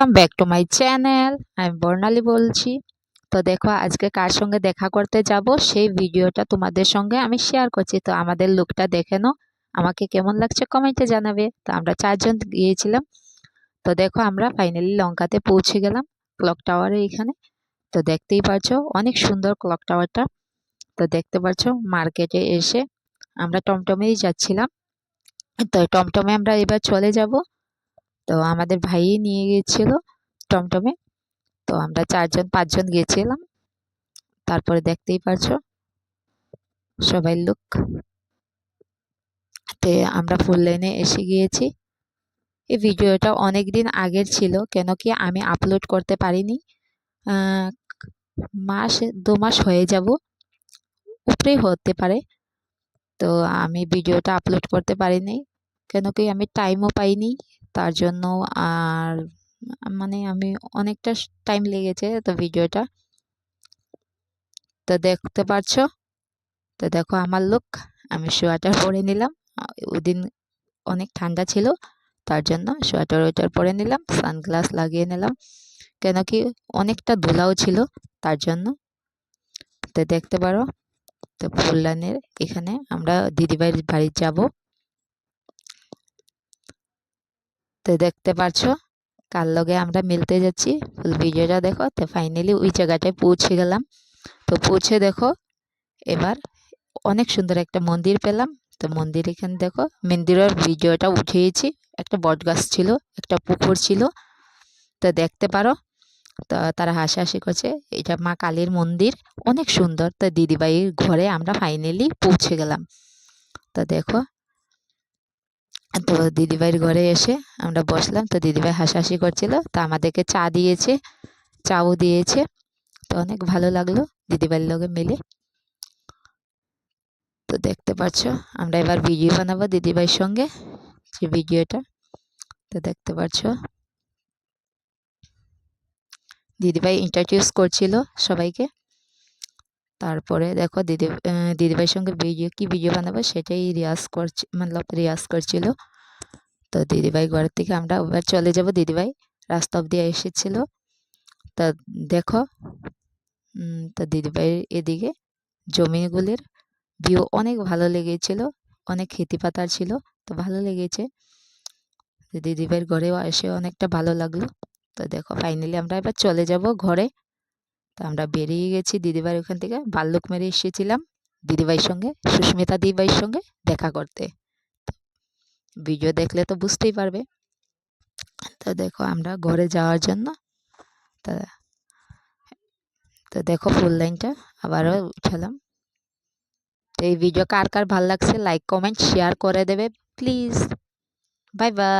Welcome back to my channel আমি বর্ণালী বলছি। তো দেখো, আজকে কার সঙ্গে দেখা করতে যাব? সেই ভিডিওটা তোমাদের সঙ্গে আমি শেয়ার করছি। তো আমাদের লুকটা দেখে নাও। আমাকে কেমন লাগছে কমেন্টে জানাবে। তো আমরা চারজন গিয়েছিলাম। তো দেখো, আমরা ফাইনালি লঙ্কাতে পৌঁছে গেলাম ক্লক টাওয়ারে এখানে। তো দেখতেই পাচ্ছ অনেক সুন্দর ক্লক টাওয়ারটা তো দেখতে পাচ্ছ মার্কেটে এসে আমরা টমটমেই যাচ্ছিলাম। তো টমটমে আমরা এবার চলে যাব। তো আমাদের ভাই নিয়ে গিয়েছিল টমটমে। তো আমরা চারজন, পাঁচজন গিয়েছিলাম। তারপরে দেখতেই পারছ সবাই লুক। তে আমরা ফুল লাইনে এসে গিয়েছি। এই ভিডিওটা অনেক দিন আগের ছিল, কেন কি আমি আপলোড করতে পারিনি। মাস, দু মাস হয়ে যাব, উপরেই হতে পারে। তো আমি ভিডিওটা আপলোড করতে পারিনি, কেন কি আমি টাইমও পাইনি। তার জন্য আর মানে আমি অনেকটা টাইম লেগেছে তো ভিডিওটা। তো দেখতে পাচ্ছ তো দেখো আমার লোক আমি সোয়েটার পরে নিলাম। ওই দিন অনেক ঠান্ডা ছিল, তার জন্য সোয়েটার ওয়েটার পরে নিলাম, সানগ্লাস লাগিয়ে নিলাম। কেন কি অনেকটা ধুলাও ছিল তার জন্য। তো দেখতে পারো, তো ফুললানের এখানে আমরা দিদিভাইয়ের বাড়ি যাব। তো দেখতে পাচ্ছ কার লগে আমরা মিলতে যাচ্ছি। ফুল ভিডিওটা দেখো, তো ফাইনালি ওই জায়গাটায় পৌঁছে গেলাম। তো পৌঁছে দেখো, এবার অনেক সুন্দর একটা মন্দির পেলাম। তো মন্দির এখানে দেখো, মন্দিরের ভিডিওটা উঠিয়েছি একটা বট গাছ ছিল, একটা পুকুর ছিল। তো দেখতে পারো, তো তারা হাসাহাসি করছে, এটা মা কালীর মন্দির, অনেক সুন্দর। তো দিদিভাইয়ের ঘরে আমরা ফাইনালি পৌঁছে গেলাম। তো দেখো তো দিদিভাইয়ের ঘরে এসে আমরা বসলাম। তো দিদিভাই হাসাহাসি করছিল। তো আমাদেরকে চা দিয়েছে, চাও দিয়েছে। তো অনেক ভালো লাগল দিদিভাইয়ের লগে মিলে। তো দেখতে পাচ্ছ, আমরা এবার ভিডিও বানাবো দিদিভাইয়ের সঙ্গে, যে ভিডিওটা। তো দেখতে পাচ্ছ। দিদিভাই ইন্ট্রোডিউস করছিল সবাইকে। তারপরে দেখো দিদি দিদিভাইয়ের সঙ্গে ভিডিও, কি ভিডিও বানাবো সেটাই রিয়াজ করছি, মতলব রিয়াজ করছিল। তো দিদিভাই ঘরের থেকে আমরা এবার চলে যাব। দিদিভাই রাস্তা অব্দি এসেছিল। তা দেখো তো দিদিভাইয়ের এদিকে জমিগুলির ভিউ অনেক ভালো লেগেছিল, অনেক খেতি পাতার ছিল, তো ভালো লেগেছে। দিদিভাইয়ের ঘরেও এসে অনেকটা ভালো লাগল। তো দেখো ফাইনালি আমরা এবার চলে যাব ঘরে। তো আমরা বেরিয়ে গেছি দিদিভাই ওখান থেকে। বাল্যক মেরে এসেছিলাম দিদিভাইয়ের সঙ্গে, সুস্মিতা দিদিভাইয়ের সঙ্গে দেখা করতে। ভিডিও দেখলে তো বুঝতেই পারবে। তো দেখো আমরা ঘরে যাওয়ার জন্য, তা, তো দেখো ফুল লাইনটা আবারও উঠালাম। তো এই ভিডিও কার কার ভালো লাগছে লাইক কমেন্ট শেয়ার করে দেবে প্লিজ বাই বাই